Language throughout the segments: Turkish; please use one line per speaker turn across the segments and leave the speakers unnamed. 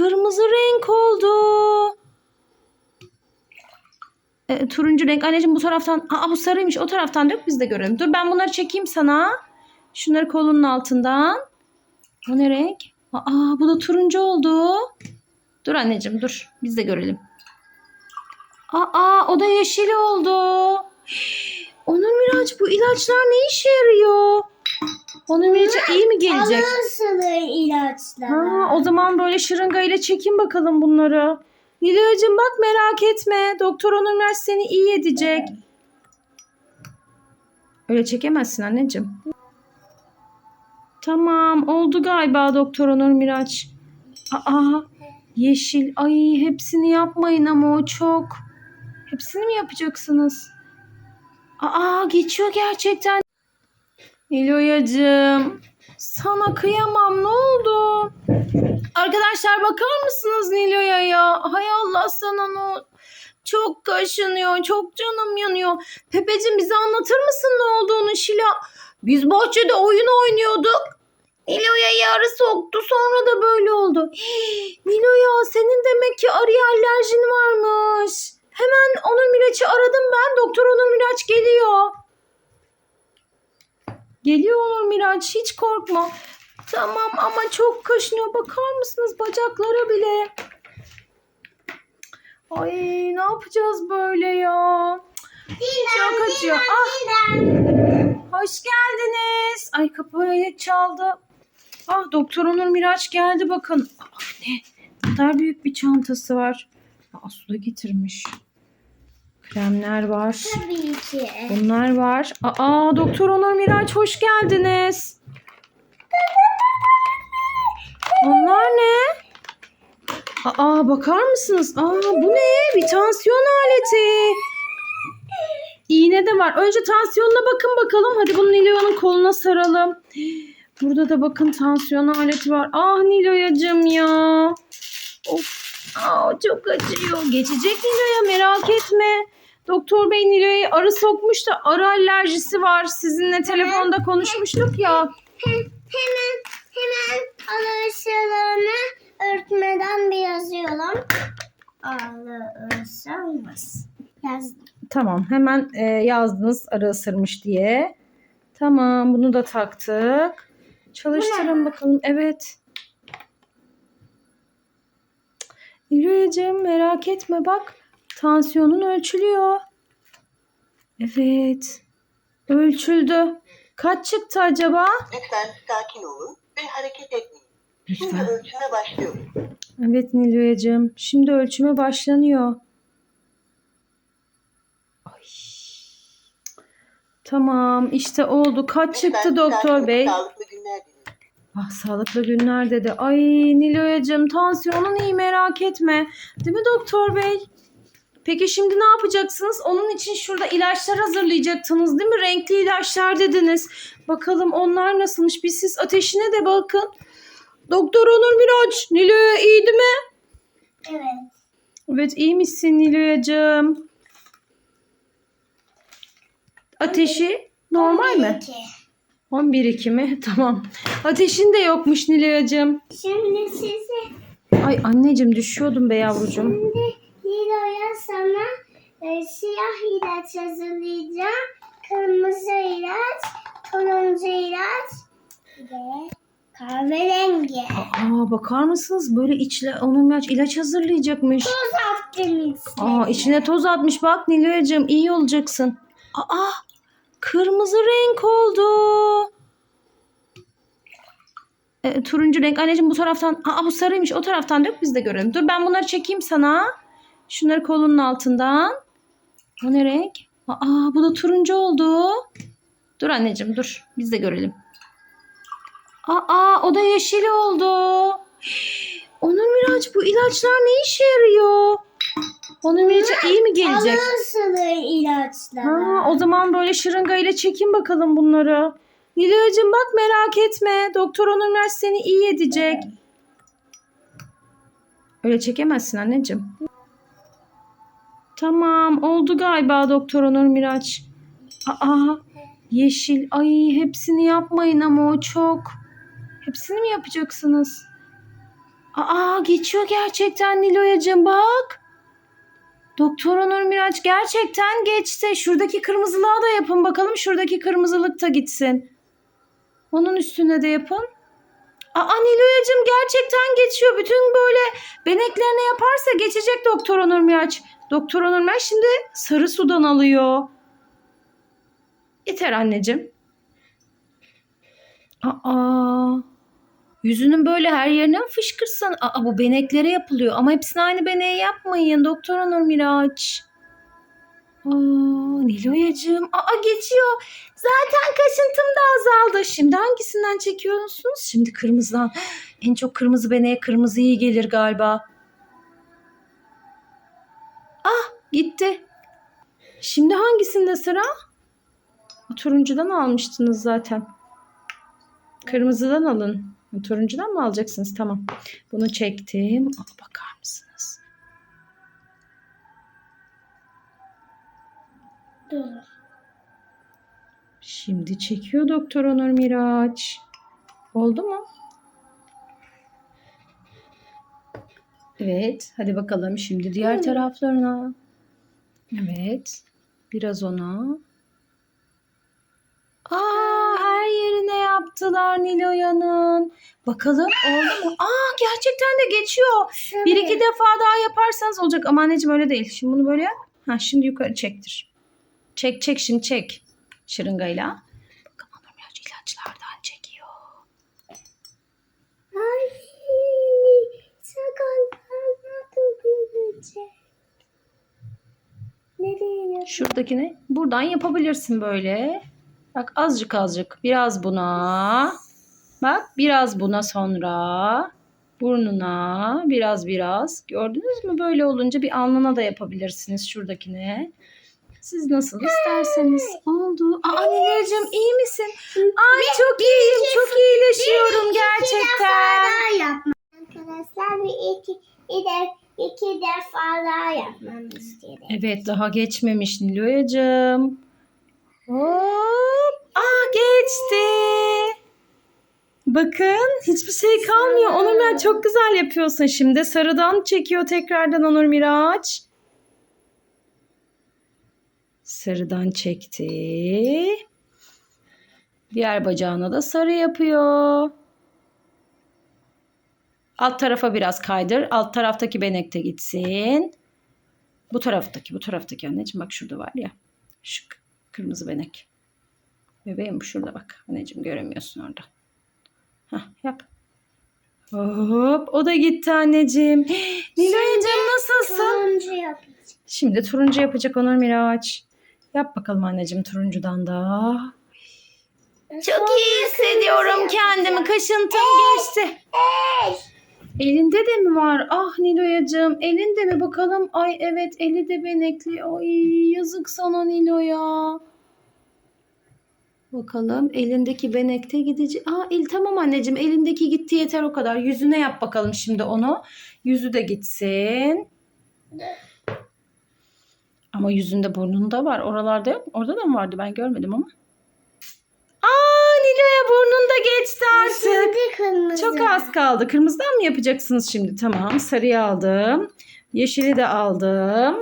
kırmızı renk oldu. E, turuncu renk. Anneciğim bu taraftan. Aa bu sarıymış. O taraftan dök biz de görelim. Dur ben bunları çekeyim sana. Şunları kolunun altından. O ne renk? Aa bu da turuncu oldu. Dur anneciğim dur. Biz de görelim. Aa o da yeşil oldu. Onur Miraç bu ilaçlar ne işe yarıyor? Onur Miraç'a iyi mi gelecek?
Alırsın ilaçları.
Ha, o zaman böyle şırınga ile çekin bakalım bunları. Nilo'cum bak merak etme. Doktor Onur Miraç seni iyi edecek. Öyle çekemezsin anneciğim. Tamam oldu galiba Doktor Onur Miraç. Aa yeşil. Ay hepsini yapmayın ama o çok. Hepsini mi yapacaksınız? Aa geçiyor gerçekten. Nilo'yacığım sana kıyamam ne oldu? Arkadaşlar bakar mısınız Nilo'ya ya? Hay Allah sana ne çok kaşınıyor, çok canım yanıyor. Pepeciğim bize anlatır mısın ne olduğunu Şila? Biz bahçede oyun oynuyorduk. Nilo'ya yarı soktu sonra da böyle oldu. Nilo'ya senin demek ki arıya alerjin varmış. Hemen Onur Miraç'ı aradım ben. Doktor Onur Miraç geliyor. Geliyor Miraç hiç korkma. Tamam ama çok kaşınıyor. Bakar mısınız bacaklara bile? Ay ne yapacağız böyle ya? Çok acıyor. Ah hoş geldiniz. Ay kapıyı çaldı. Ah doktor Onur Miraç geldi bakın. Ah, ne? Ne kadar büyük bir çantası var. Aa, su da getirmiş. Kremler var.
Tabii ki.
Bunlar var. Aa Doktor Onur Miraç hoş geldiniz. Onlar ne? Aa bakar mısınız? Aa bu ne? Bir tansiyon aleti. İğne de var. Önce tansiyonuna bakın bakalım. Hadi bunu Nilo'nun koluna saralım. Burada da bakın tansiyon aleti var. Ah Nilo'yacım ya. Of. Aa, çok acıyor. Geçecek Nilo'ya merak etme. Doktor Bey Nilo'ya arı sokmuş da arı alerjisi var. Sizinle telefonda konuşmuştuk ya.
Hemen hemen alırsılarını örtmeden bir yazıyorum. Alırsanız. Yazdım.
Tamam hemen e, yazdınız arı ısırmış diye. Tamam bunu da taktık. Çalıştırın bakalım. Evet. Nilo'yacığım merak etme bak. Tansiyonun ölçülüyor. Evet. Ölçüldü. Kaç çıktı acaba?
Lütfen sakin olun ve hareket etmeyin. Şimdi
Lütfen.
ölçüme başlıyorum.
Evet Nilo'yacığım. Şimdi ölçüme başlanıyor. Ay. Tamam işte oldu. Kaç çıktı
Lütfen
doktor
sakin
bey?
Sağlıklı günler dilerim.
Ah sağlıklı günler dedi. Ay Nilo'yacığım tansiyonun iyi merak etme. Değil mi doktor bey? Peki şimdi ne yapacaksınız? Onun için şurada ilaçlar hazırlayacaktınız değil mi? Renkli ilaçlar dediniz. Bakalım onlar nasılmış? Bir siz ateşine de bakın. Doktor Onur Miraç, Nilo'ya iyi değil mi?
Evet.
Evet iyi misin Nilo'yacığım? Ateşi normal mi?
Peki.
11 2 mi? Tamam. Ateşin de yokmuş Nilo'yacığım.
Şimdi size
Ay anneciğim düşüyordum be yavrucuğum.
Şimdi Nilo'ya sana e, siyah ilaç hazırlayacağım. Kırmızı ilaç, turuncu ilaç ve kahverengi.
Aa bakar mısınız? Böyle içle onun ilaç, ilaç hazırlayacakmış.
Toz attım
Aa içine toz atmış. Bak Nilo'cığım iyi olacaksın. Aa kırmızı renk oldu. E, turuncu renk. Anneciğim bu taraftan. Aa bu sarıymış. O taraftan dök biz de görelim. Dur ben bunları çekeyim sana. Şunları kolunun altından. O ne renk? Aa bu da turuncu oldu. Dur anneciğim dur. Biz de görelim. Aa o da yeşil oldu. Onur Miraç bu ilaçlar ne işe yarıyor? Onur Miraç'a iyi mi gelecek?
Alırsın ilaçları.
Ha, o zaman böyle şırınga ile çekin bakalım bunları. Nilo'cum bak merak etme. Doktor Onur Miraç seni iyi edecek. Öyle çekemezsin anneciğim. Tamam oldu galiba Doktor Onur Miraç. Aa yeşil. Ay hepsini yapmayın ama o çok. Hepsini mi yapacaksınız? Aa geçiyor gerçekten Niloyacığım bak. Doktor Onur Miraç gerçekten geçti. Şuradaki kırmızılığa da yapın bakalım. Şuradaki kırmızılık da gitsin. Onun üstüne de yapın. Aa Niloyacığım gerçekten geçiyor. Bütün böyle beneklerine yaparsa geçecek Doktor Onur Miraç. Doktor Onur Miraç şimdi sarı sudan alıyor. Yeter anneciğim. Aa. Yüzünün böyle her yerine mi fışkırsın? Aa bu beneklere yapılıyor. Ama hepsini aynı beneğe yapmayın. Doktor Onur Miraç. Aa, Niloyacığım. Aa geçiyor. Zaten kaşıntım da azaldı. Şimdi hangisinden çekiyorsunuz? Şimdi kırmızıdan. En çok kırmızı beneğe kırmızı iyi gelir galiba. Ah gitti. Şimdi hangisinde sıra? Turuncudan almıştınız zaten. Kırmızıdan alın. Turuncudan mı alacaksınız? Tamam. Bunu çektim. Aa, bakar mısınız?
Dur.
Şimdi çekiyor Doktor Onur Miraç. Oldu mu? Evet. Hadi bakalım şimdi diğer taraflarına. Evet. Biraz ona. Aa her yerine yaptılar Niloya'nın. Bakalım oldu mu? Aa gerçekten de geçiyor. Bir iki defa daha yaparsanız olacak. Ama anneciğim öyle değil. Şimdi bunu böyle. Ha şimdi yukarı çektir. Çek çek şimdi çek. Şırıngayla. Bakın Onur Miraç ilaçlardan çekiyor.
Ay, sakallarına dökülecek. Nereye yap?
Şuradakini buradan yapabilirsin böyle. Bak azıcık azıcık. Biraz buna. Bak biraz buna sonra. Burnuna biraz biraz. Gördünüz mü böyle olunca bir alnına da yapabilirsiniz şuradakine. Siz nasıl isterseniz oldu. Aa Nilay'cığım iyi misin? Ay çok iyiyim. Çok iyileşiyorum gerçekten.
Arkadaşlar bir iki, bir iki defa daha yapmamız gerek.
Evet daha geçmemiş Niloyacığım. Hop. Aa geçti. Bakın hiçbir şey kalmıyor. Onur Miraç çok güzel yapıyorsun şimdi. Sarıdan çekiyor tekrardan Onur Miraç. Sarıdan çekti. Diğer bacağına da sarı yapıyor. Alt tarafa biraz kaydır. Alt taraftaki benekte gitsin. Bu taraftaki, bu taraftaki anneciğim bak şurada var ya. Şu kırmızı benek. Bebeğim bu şurada bak. Anneciğim göremiyorsun orada. Hah yap. Hop o da gitti anneciğim. Nilay'cığım nasılsın?
Turuncu yapacağım.
Şimdi turuncu yapacak Onur Miraç. Yap bakalım anneciğim turuncudan da. Çok iyi hissediyorum kendimi. Kaşıntım geçti. Elinde de mi var? Ah Niloyacığım elinde mi bakalım? Ay evet eli de benekli. Ay yazık sana Niloya. Bakalım elindeki benekte gidecek. Aa el tamam anneciğim elindeki gitti yeter o kadar. Yüzüne yap bakalım şimdi onu. Yüzü de gitsin. Ama yüzünde burnunda var. Oralarda yok. Orada da mı vardı ben görmedim ama. Aa Niloya burnunda geçti
kırmızı.
Çok az kaldı. Kırmızıdan mı yapacaksınız şimdi? Tamam. Sarıyı aldım. Yeşili de aldım.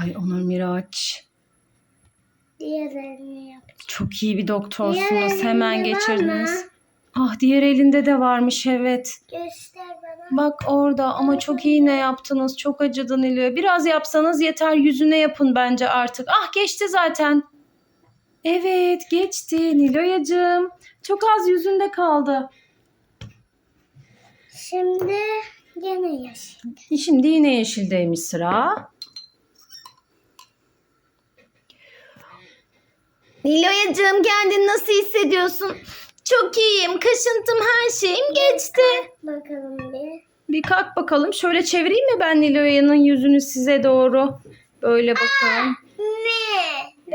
Ay Onur Miraç.
Diğerini yap.
Çok iyi bir doktorsunuz.
Diğer
Hemen geçirdiniz. Ah diğer elinde de varmış evet.
Göster bana.
Bak orada ama çok iyi ne yaptınız. Çok acıdı Nilüfer. Biraz yapsanız yeter. Yüzüne yapın bence artık. Ah geçti zaten. Evet geçti Niloyacığım. Çok az yüzünde kaldı.
Şimdi gene yeşil.
Şimdi yine yeşildeymiş sıra. Niloyacığım kendini nasıl hissediyorsun? Çok iyiyim. Kaşıntım her şeyim geçti.
Bakalım bir.
Bir kalk bakalım. Şöyle çevireyim mi ben Niloya'nın yüzünü size doğru? Böyle bakalım.
Ne?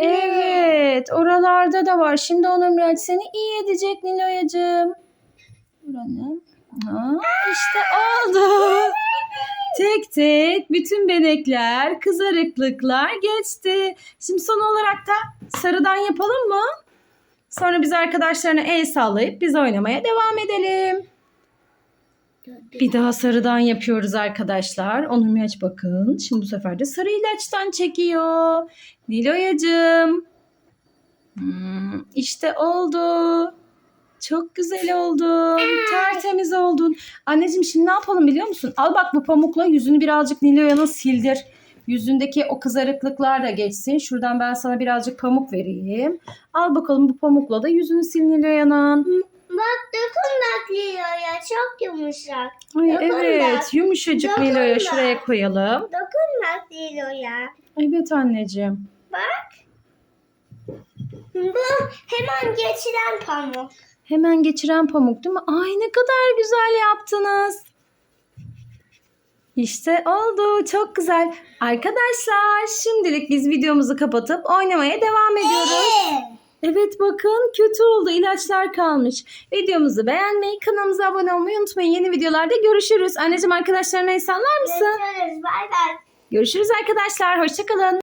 Evet. Oralarda da var. Şimdi Onur Miraç seni iyi edecek Niloyacığım. Buranın. Ha, işte oldu. Tek tek bütün benekler, kızarıklıklar geçti. Şimdi son olarak da sarıdan yapalım mı? Sonra biz arkadaşlarına el sallayıp biz oynamaya devam edelim. Bir daha sarıdan yapıyoruz arkadaşlar. Onur aç bakın. Şimdi bu sefer de sarı ilaçtan çekiyor. Niloyacığım. Hmm, işte oldu. Çok güzel oldun. Tertemiz oldun. Anneciğim şimdi ne yapalım biliyor musun? Al bak bu pamukla yüzünü birazcık Niloya'nın sildir. Yüzündeki o kızarıklıklar da geçsin. Şuradan ben sana birazcık pamuk vereyim. Al bakalım bu pamukla da yüzünü sil Niloya'nın.
Bak dokun bak Lilo'ya çok yumuşak.
Ay
Dokun
evet yumuşacık
Dokun
Nilo'ya
bak.
şuraya koyalım.
Dokun bak Lilo'ya.
Evet anneciğim.
Bak. Bu hemen geçiren pamuk.
Hemen geçiren pamuk değil mi? Ay ne kadar güzel yaptınız. İşte oldu. Çok güzel. Arkadaşlar şimdilik biz videomuzu kapatıp oynamaya devam ediyoruz. Evet bakın kötü oldu. İlaçlar kalmış. Videomuzu beğenmeyi, kanalımıza abone olmayı unutmayın. Yeni videolarda görüşürüz. Anneciğim arkadaşlarına el sallar mısın?
Görüşürüz. Bay bay.
Görüşürüz arkadaşlar. Hoşçakalın.